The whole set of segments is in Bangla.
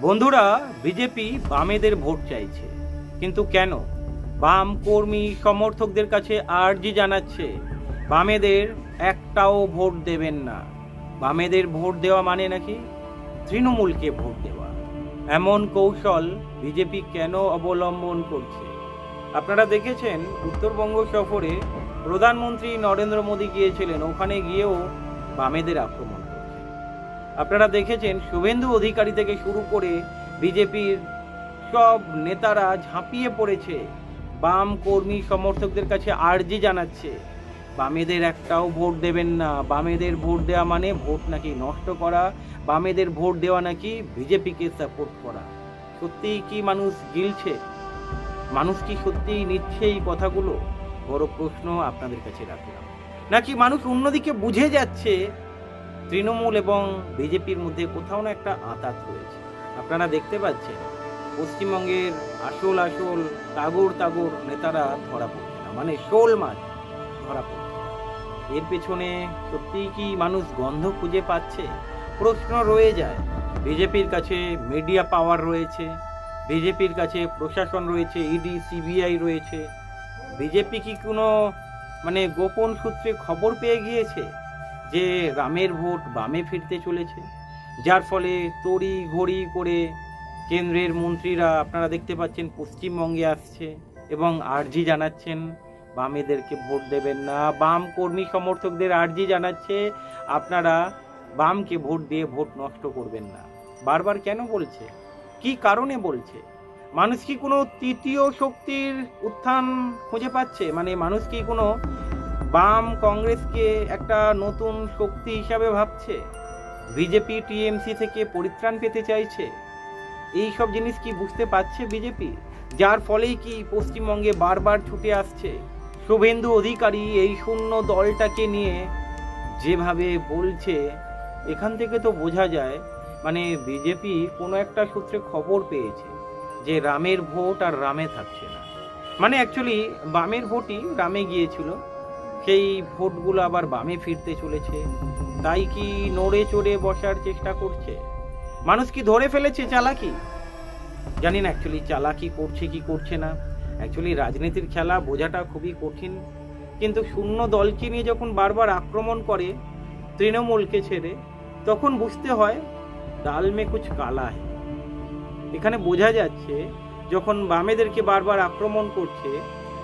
বন্ধুরা, বিজেপি বামেদের ভোট চাইছে। কিন্তু কেন? বাম কর্মী সমর্থকদের কাছে আর্জি জানাচ্ছে, বামেদের একটাও ভোট দেবেন না। বামেদের ভোট দেওয়া মানে নাকি তৃণমূলকে ভোট দেওয়া? এমন কৌশল বিজেপি কেন অবলম্বন করছে? আপনারা দেখেছেন, উত্তরবঙ্গ সফরে প্রধানমন্ত্রী নরেন্দ্র মোদী গিয়েছিলেন। ওখানে গিয়েও বামেদের আক্রমণ। আপনারা দেখেছেন শুভেন্দু অধিকারী থেকে শুরু করে বিজেপির সব নেতারা ঝাঁপিয়ে পড়েছে। বাম কর্মী সমর্থকদের কাছে আর্জি জানাচ্ছে। বামেদের একটাও ভোট দেবেন না। বামেদের ভোট দেওয়া মানে ভোট নাকি নষ্ট করা? বামেদের ভোট দেওয়া নাকি বিজেপিকে সাপোর্ট করা? সত্যিই কি মানুষ গিলছে? মানুষ কি সত্যিই নিচ্ছে এই কথাগুলো? বড় প্রশ্ন আপনাদের কাছে রাখলাম। নাকি মানুষ অন্যদিকে বুঝে যাচ্ছে তৃণমূল এবং বিজেপির মধ্যে কোথাও না একটা আতাত রয়েছে। আপনারা দেখতে পাচ্ছেন, পশ্চিমবঙ্গের আসল আসল তাগর তাগর নেতারা ধরা পড়ছে না। মানে শোল মাছ ধরা পড়ছে। এর পেছনে সত্যিই কি মানুষ গন্ধ খুঁজে পাচ্ছে? প্রশ্ন রয়ে যায়। বিজেপির কাছে মিডিয়া পাওয়ার রয়েছে, বিজেপির কাছে প্রশাসন রয়েছে, ইডি, সিবিআই রয়েছে। বিজেপি কি কোনো মানে গোপন সূত্রে খবর পেয়ে গিয়েছে? যে রামের ভোট বামে ফিরতে চলেছে। যার ফলে তড়ি ঘড়ি করে কেন্দ্রের মন্ত্রীরা, আপনারা দেখতে পাচ্ছেন, পশ্চিমবঙ্গে আসছে এবং আর্জি জানাচ্ছেন, বামেদেরকে ভোট দেবেন না। বাম কর্মী সমর্থকদের আর্জি জানাচ্ছে, আপনারা বামকে ভোট দিয়ে ভোট নষ্ট করবেন না। বারবার কেন বলছে? কি কারণে বলছে? মানুষ কি কোনো তৃতীয় শক্তির উত্থান খুঁজে পাচ্ছে? মানে মানুষ কি কোনো বাম কংগ্রেসকে একটা নতুন শক্তি হিসাবে ভাবছে। বিজেপি টিএমসি থেকে পরিত্রাণ পেতে চাইছে। এই সব জিনিস কি বুঝতে পারছে বিজেপি? যার ফলেই কি পশ্চিমবঙ্গে বারবার ছুটে আসছে। শুভেন্দু অধিকারী এই শূন্য দলটাকে নিয়ে যেভাবে বলছে, এখান থেকে তো বোঝা যায় মানে বিজেপি কোনো একটা সূত্রে খবর পেয়েছে যে রামের ভোট আর রামে থাকছে না। মানে অ্যাকচুয়ালি বামের ভোটই রামে গিয়েছিল। সেই ভোটগুলো আবার বামে ফিরতে চলেছে। তাই কি নড়ে চড়ে বসার চেষ্টা করছে? মানুষ কি ধরে ফেলেছে চালাকি? জানি না অ্যাকচুয়ালি চালাকি করছে কি করছে না। অ্যাকচুয়ালি রাজনীতির খেলা বোঝাটা খুবই কঠিন। কিন্তু শূন্য দলকে নিয়ে যখন বারবার আক্রমণ করে তৃণমূলকে ছেড়ে, তখন বুঝতে হয় ডাল মে কুছ কালা এখানে বোঝা যাচ্ছে, যখন বামেদেরকে বারবার আক্রমণ করছে,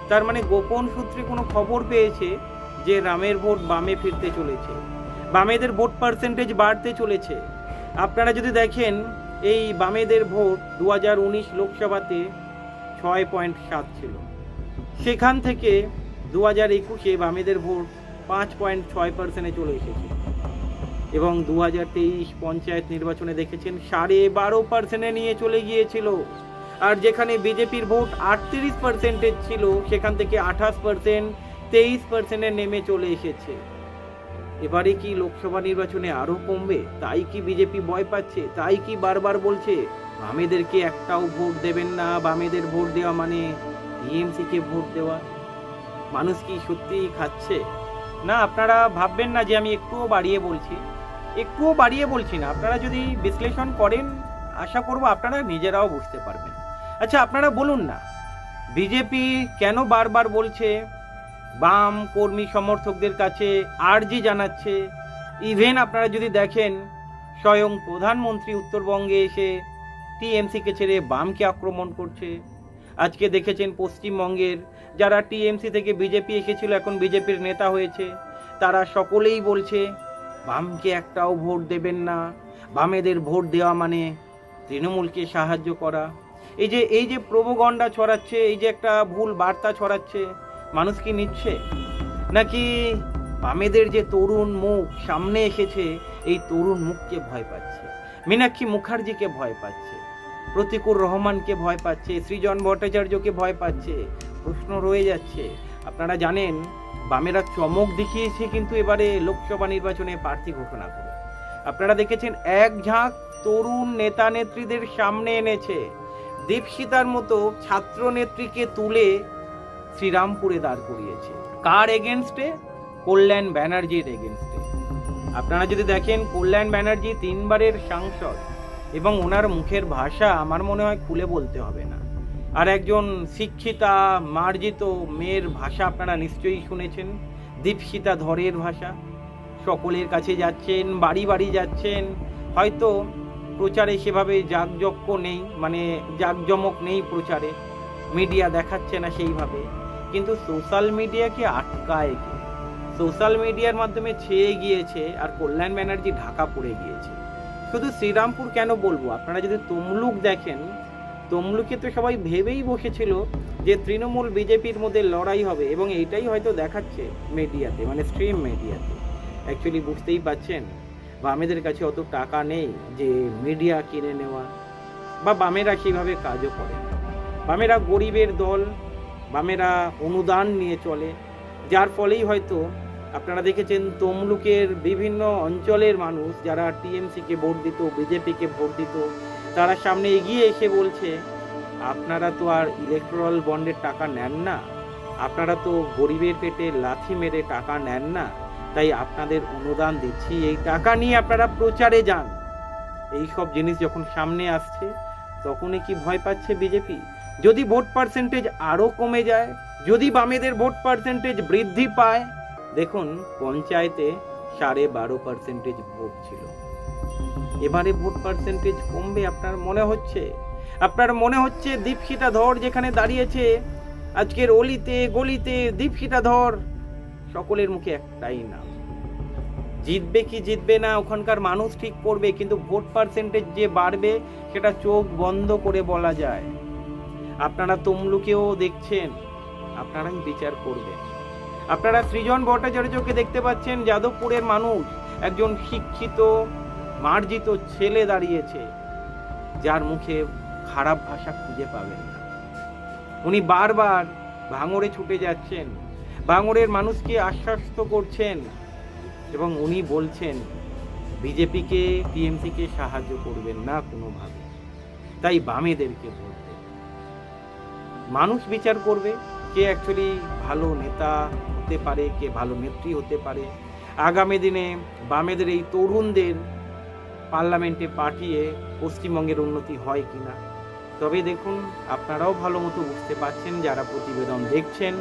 তার মানে গোপন সূত্রে কোনো খবর পেয়েছে যে রামের ভোট বামে ফিরতে চলেছে। বামেদের ভোট পার্সেন্টেজ বাড়তে চলেছে। আপনারা যদি দেখেন, এই বামেদের ভোট দু হাজার উনিশ লোকসভাতে ছয় পয়েন্ট সাত ছিল। সেখান থেকে দু হাজার একুশে বামেদের ভোট পাঁচ পয়েন্ট ছয় পার্সেন্টে চলে এসেছে। এবং দু হাজার তেইশ পঞ্চায়েত নির্বাচনে দেখেছেন, সাড়ে বারো পার্সেন্টে নিয়ে চলে গিয়েছিল। আর যেখানে বিজেপির ভোট আটত্রিশ পার্সেন্টেজ ছিল, সেখান থেকে আঠাশ পার্সেন্ট তেইশ পার্সেন্টে নেমে চলে এসেছে। এবারে কি লোকসভা নির্বাচনে আরও কমবে? তাই কি বিজেপি ভয় পাচ্ছে? তাই কি বারবার বলছে, বামেদেরকে একটাও ভোট দেবেন না, বামেদের ভোট দেওয়া মানে টিএমসি কে ভোট দেওয়া? মানুষ কি সত্যিই খাচ্ছে? না, আপনারা ভাববেন না যে আমি একটুও বাড়িয়ে বলছি। একটুও বাড়িয়ে বলছি না। আপনারা যদি বিশ্লেষণ করেন, আশা করব আপনারা নিজেরাও বুঝতে পারবেন। আচ্ছা আপনারা বলুন না, বিজেপি কেন বারবার বলছে বাম কর্মী সমর্থকদের কাছে আর্জি জানাচ্ছে। ইভেন আপনারা যদি দেখেন, স্বয়ং প্রধানমন্ত্রী উত্তরবঙ্গে এসে টিএমসিকে ছেড়ে বামকে আক্রমণ করছে। আজকে দেখেছেন পশ্চিমবঙ্গের যারা টিএমসি থেকে বিজেপি এসেছিল, এখন বিজেপির নেতা হয়েছে, তারা সকলেই বলছে, বামকে একটাও ভোট দেবেন না। বামেদের ভোট দেওয়া মানে তৃণমূলকে সাহায্য করা। এই যে এই যে প্রবগণ্ডা ছড়াচ্ছে, এই যে একটা ভুল বার্তা ছড়াচ্ছে মানুষ কি নিচ্ছে? নাকি বামেদের যে তরুণ মুখ সামনে এসেছে, এই তরুণ মুখকে ভয় পাচ্ছে? মীনাক্ষী মুখার্জিকে ভয় পাচ্ছে, প্রতিকুর রহমানকে ভয় পাচ্ছে, সৃজন ভট্টাচার্যকে ভয় পাচ্ছে, প্রশ্ন রয়ে যাচ্ছে। আপনারা জানেন, বামেরা চমক দেখিয়েছে কিন্তু এবারে লোকসভা নির্বাচনে প্রার্থী ঘোষণা করে। আপনারা দেখেছেন, এক ঝাঁক তরুণ নেতা নেত্রীদের সামনে এনেছে। দীপশিতার মতো ছাত্র নেত্রীকে তুলে শ্রীরামপুরে দাঁড় করিয়েছে। কার এগেনস্টে? কল্যাণ ব্যানার্জির এগেনস্টে। আপনারা যদি দেখেন, কল্যাণ ব্যানার্জি তিনবারের সাংসদ এবং ওনার মুখের ভাষা আমার মনে হয় খুলে বলতে হবে না। আর একজন শিক্ষিতা, মার্জিত মেয়ের ভাষা আপনারা নিশ্চয়ই শুনেছেন, দীপশিতা ধরের ভাষা। সকলের কাছে যাচ্ছেন, বাড়ি বাড়ি যাচ্ছেন। হয়তো প্রচারে সেভাবে জাঁকজক্য নেই মানে জাঁকজমক নেই প্রচারে। মিডিয়া দেখাচ্ছে না সেইভাবে। কিন্তু সোশ্যাল মিডিয়াকে আটকায় কে? সোশ্যাল মিডিয়ার মাধ্যমে ছেয়ে গিয়েছে আর কল্যাণ ব্যানার্জি ঢাকা পড়ে গিয়েছে। শুধু শ্রীরামপুর কেন বলব? আপনারা যদি তমলুক দেখেন, তমলুকে তো সবাই ভেবেই বসেছিল যে তৃণমূল বিজেপির মধ্যে লড়াই হবে এবং এইটাই হয়তো দেখাচ্ছে মিডিয়াতে মানে স্ট্রিম মিডিয়াতে। অ্যাকচুয়ালি বুঝতেই পাচ্ছেন বামেদের কাছে অত টাকা নেই যে মিডিয়া কিনে নেওয়া, বা বামেরা সেইভাবে কাজও করে বামেরা গরিবের দল বামেরা অনুদান নিয়ে চলে। যার ফলেই হয়তো আপনারা দেখেছেন তমলুকের বিভিন্ন অঞ্চলের মানুষ যারা টিএমসিকে ভোট দিত, বিজেপিকে ভোট দিত, তারা সামনে এগিয়ে এসে বলছে, আপনারা তো আর ইলেকট্রাল বন্ডের টাকা নেন না। আপনারা তো গরিবের পেটে লাথি মেরে টাকা নেন না। তাই আপনাদের অনুদান দিচ্ছি। এই টাকা নিয়ে আপনারা প্রচারে যান। এই সব জিনিস যখন সামনে আসছে, তখনই কি ভয় পাচ্ছে বিজেপি? যদি ভোট পার্সেন্টেজ আরও কমে যায়, যদি বামেদের ভোট পার্সেন্টেজ বৃদ্ধি পায়, দেখুন পঞ্চায়েতে সাড়ে বারো পার্সেন্টেজ ভোট ছিল। এবারে ভোট পার্সেন্টেজ কমবে আপনার মনে হচ্ছে? আপনার মনে হচ্ছে দীপশিতা ধর যেখানে দাঁড়িয়েছে, আজকের অলিতে, গলিতে দীপশিতা ধর, সকলের মুখে একটাই নাম। জিতবে কি জিতবে না, ওখানকার মানুষ ঠিক করবে, কিন্তু ভোট পার্সেন্টেজ যে বাড়বে, সেটা চোখ বন্ধ করে বলা যায়। আপনারা তমলুকেও দেখছেন আপনারাই বিচার করবেন। আপনারা সৃজন ভট্টাচার্যকে দেখতে পাচ্ছেন, যাদবপুরের মানুষ, একজন শিক্ষিত, মার্জিত ছেলে দাঁড়িয়েছে, যার মুখে খারাপ ভাষা খুঁজে পাবেন না। উনি বারবার ভাঙড়ে ছুটে যাচ্ছেন, ভাঙড়ের মানুষকে আশ্বস্ত করছেন এবং উনি বলছেন, বিজেপিকে, টিএমসিকে সাহায্য করবেন না কোনোভাবে। তাই বামেদেরকে দেন। মানুষ বিচার করবে কে অ্যাকচুয়ালি ভালো নেতা হতে পারে, কে ভালো নেত্রী হতে পারে। আগামী দিনে বামেদের এই তরুণদের পার্লামেন্টে পাঠিয়ে পশ্চিমবঙ্গের উন্নতি হয় কিনা? তবে দেখুন, আপনারাও ভালো মতো বুঝতে পারছেন, যারা প্রতিবেদন দেখছেন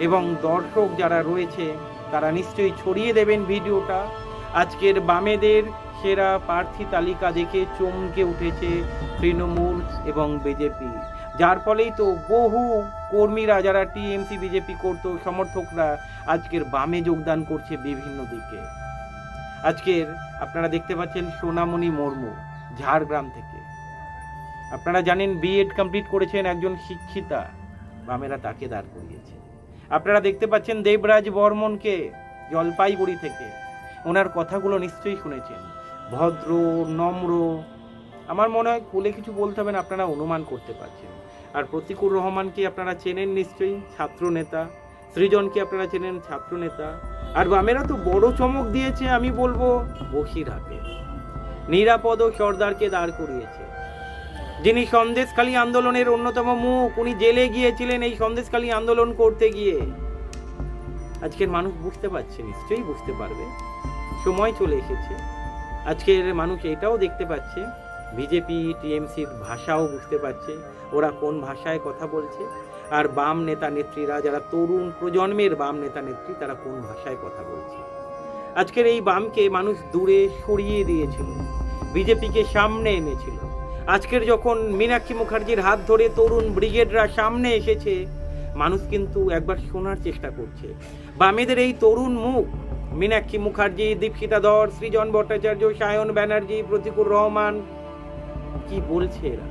এবং দর্শক যারা রয়েছে, তারা নিশ্চয়ই ছড়িয়ে দেবেন ভিডিওটা। আজকের বামেদের সেরা প্রার্থী তালিকা দেখে চমকে উঠেছে তৃণমূল এবং বিজেপি। যার ফলেই তো বহু কর্মীরা যারা টিএমসি, বিজেপি করতো, সমর্থকরা আজকের বামে যোগদান করছে বিভিন্ন দিকে। আজকের আপনারা দেখতে পাচ্ছেন সোনামণি মুর্মু, ঝাড়গ্রাম থেকে। আপনারা জানেন বিএড কমপ্লিট করেছেন একজন শিক্ষিতা, বামেরা তাকে দাঁড় করিয়েছে। আপনারা দেখতে পাচ্ছেন দেবরাজ বর্মনকে, জলপাইগুড়ি থেকে। ওনার কথাগুলো নিশ্চয়ই শুনেছেন। ভদ্র, নম্র, আমার মনে হয় খুলে কিছু বলতে হবে না, আপনারা অনুমান করতে পারছেন। আর প্রতিকুর রহমানকে আপনারা চেনেন নিশ্চয়ই ছাত্র নেতা সৃজনকে আপনারা চেনেন ছাত্র নেতা আর বামেরা তো বড় চমক দিয়েছে, আমি বলব বসিরহাটে। নিরাপদ সর্দারকে দাঁড় করিয়েছে। যিনি সন্দেশখালী আন্দোলনের অন্যতম মুখ, উনি জেলে গিয়েছিলেন এই সন্দেশখালী আন্দোলন করতে গিয়ে। আজকের মানুষ বুঝতে পারছে, নিশ্চয়ই বুঝতে পারবে। সময় চলে এসেছে। আজকের মানুষ এটাও দেখতে পাচ্ছে বিজেপি টিএমসির ভাষাও বুঝতে পারছে, ওরা কোন ভাষায় কথা বলছে, আর বাম নেতা নেত্রীরা, যারা তরুণ প্রজন্মের বাম নেতা নেত্রী, তারা কোন ভাষায় কথা বলছে? আজকের এই বামকে মানুষ দূরে সরিয়ে দিয়েছিল, বিজেপিকে সামনে এনেছিল। আজকের যখন মীনাক্ষী মুখার্জির হাত ধরে তরুণ ব্রিগেডরা সামনে এসেছে, মানুষ কিন্তু একবার শোনার চেষ্টা করছে। বামেদের এই তরুণ মুখ, মীনাক্ষী মুখার্জি, দীপশিতা ধর, সৃজন ভট্টাচার্য, সায়ন ব্যানার্জি, প্রতিকুর রহমান কি বলছে এরা?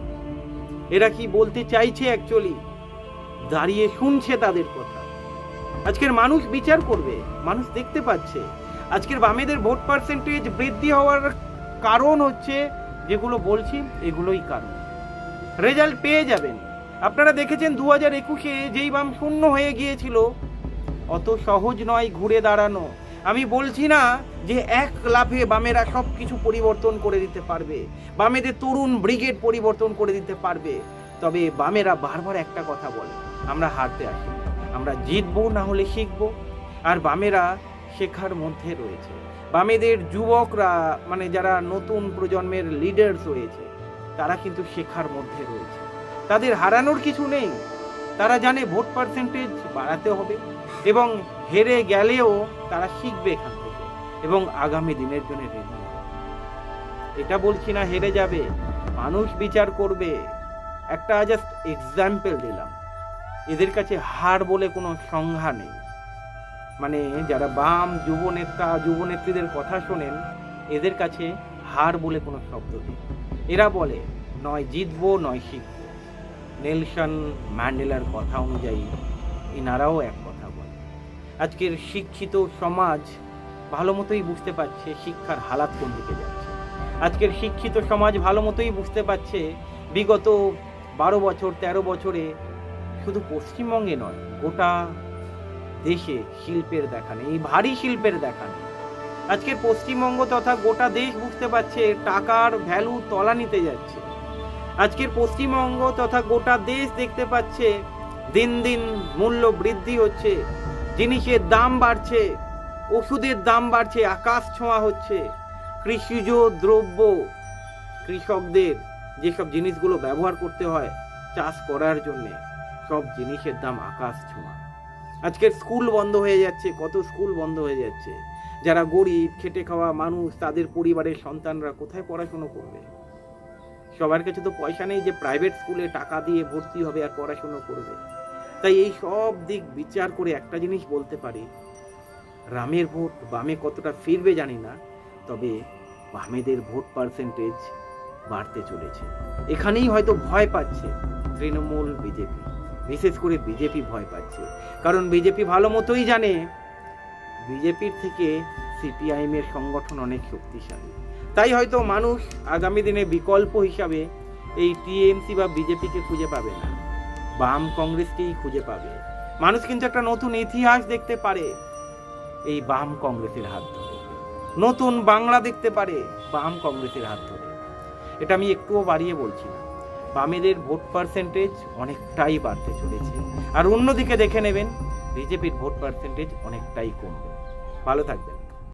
এরা কি বলতে চাইছে অ্যাকচুয়ালি দাঁড়িয়ে শুনছে তাদের কথা। আজকের মানুষ বিচার করবে, মানুষ দেখতে পাচ্ছে। আজকের বামেদের ভোট পার্সেন্টেজ বৃদ্ধি হওয়ার কারণ হচ্ছে যেগুলো বলছি, এগুলোই কারণ। রেজাল্ট পেয়ে যাবেন। আপনারা দেখেছেন দু হাজার একুশে যেই বাম শূন্য হয়ে গিয়েছিল, অত সহজ নয় ঘুরে দাঁড়ানো। আমি বলছি না যে এক লাফে বামেরা সব কিছু পরিবর্তন করে দিতে পারবে। বামেদের তরুণ ব্রিগেড পরিবর্তন করে দিতে পারবে। তবে বামেরা বারবার একটা কথা বলে, আমরা হারতে আসি আমরা জিতবো, না হলে শিখব। আর বামেরা শেখার মধ্যে রয়েছে। বামেদের যুবকরা মানে যারা নতুন প্রজন্মের লিডার্স রয়েছে, তারা কিন্তু শেখার মধ্যে রয়েছে। তাদের হারানোর কিছু নেই। তারা জানে ভোট পার্সেন্টেজ বাড়াতে হবে এবং হেরে গেলেও তারা শিখবে এখান থেকে এবং আগামী দিনের জন্য রেডি এটা বলছি না হেরে যাবে, মানুষ বিচার করবে। একটা জাস্ট এক্সাম্পল দিলাম। এদের কাছে হার বলে কোনো সংজ্ঞা নেই। মানে যারা বাম যুব নেতা, যুব নেত্রীদের কথা শোনেন, এদের কাছে হার বলে কোনো শব্দ নেই। এরা বলে, নয় জিতবো, নয় শিখব। নেলসন ম্যান্ডেলার কথা অনুযায়ী এনারাও এক কথা বলে আজকের শিক্ষিত সমাজ ভালো মতোই বুঝতে পারছে শিক্ষার হালাত কোন দিকে যাচ্ছে। আজকের শিক্ষিত সমাজ ভালো মতোই বুঝতে পারছে বিগত বারো বছর ১৩ বছরে শুধু পশ্চিমবঙ্গে নয়, গোটা দেশে শিল্পের দেখা নেই ভারী শিল্পের দেখা নেই আজকের পশ্চিমবঙ্গ তথা গোটা দেশ বুঝতে পারছে টাকার ভ্যালু তলা নিতে যাচ্ছে। আজকের পশ্চিমবঙ্গ তথা গোটা দেশ দেখতে পাচ্ছে। দিন দিন মূল্য বৃদ্ধি হচ্ছে, জিনিসের দাম বাড়ছে, ওষুধের দাম বাড়ছে, আকাশ ছোঁয়া হচ্ছে। কৃষিজ দ্রব্য, কৃষকদের যেসব জিনিসগুলো ব্যবহার করতে হয় চাষ করার জন্য, সব জিনিসের দাম আকাশ ছোঁয়া। আজকের স্কুল বন্ধ হয়ে যাচ্ছে, কত স্কুল বন্ধ হয়ে যাচ্ছে। যারা গরিব, খেটে খাওয়া মানুষ, তাদের পরিবারের সন্তানরা কোথায় পড়াশুনো করবে? সবার কাছে তো পয়সা নেই যে প্রাইভেট স্কুলে টাকা দিয়ে ভর্তি হবে আর পড়াশুনো করবে। তাই এই সব দিক বিচার করে একটা জিনিস বলতে পারি। রামের ভোট বামে কতটা ফিরবে জানি না, তবে বামেদের ভোট পার্সেন্টেজ বাড়তে চলেছে। এখানেই হয়তো ভয় পাচ্ছে তৃণমূল বিজেপি। বিশেষ করে বিজেপি ভয় পাচ্ছে। কারণ বিজেপি ভালো মতোই জানে, বিজেপির থেকে সিপিআইএমের সংগঠন অনেক শক্তিশালী। তাই হয়তো মানুষ আগামী দিনে বিকল্প হিসাবে এই টিএমসি বা বিজেপিকে খুঁজে পাবে না বাম কংগ্রেসকেই খুঁজে পাবে। মানুষ কিন্তু একটা নতুন ইতিহাস দেখতে পারে, এই বাম কংগ্রেসের হাত ধরে। নতুন বাংলা দেখতে পারে বাম কংগ্রেসের হাত ধরে। এটা আমি একটুও বাড়িয়ে বলছি না। বামেদের ভোট পার্সেন্টেজ অনেকটাই বাড়তে চলেছে। আর অন্যদিকে দেখে নেবেন, বিজেপির ভোট পার্সেন্টেজ অনেকটাই কমবে। ভালো থাকবেন।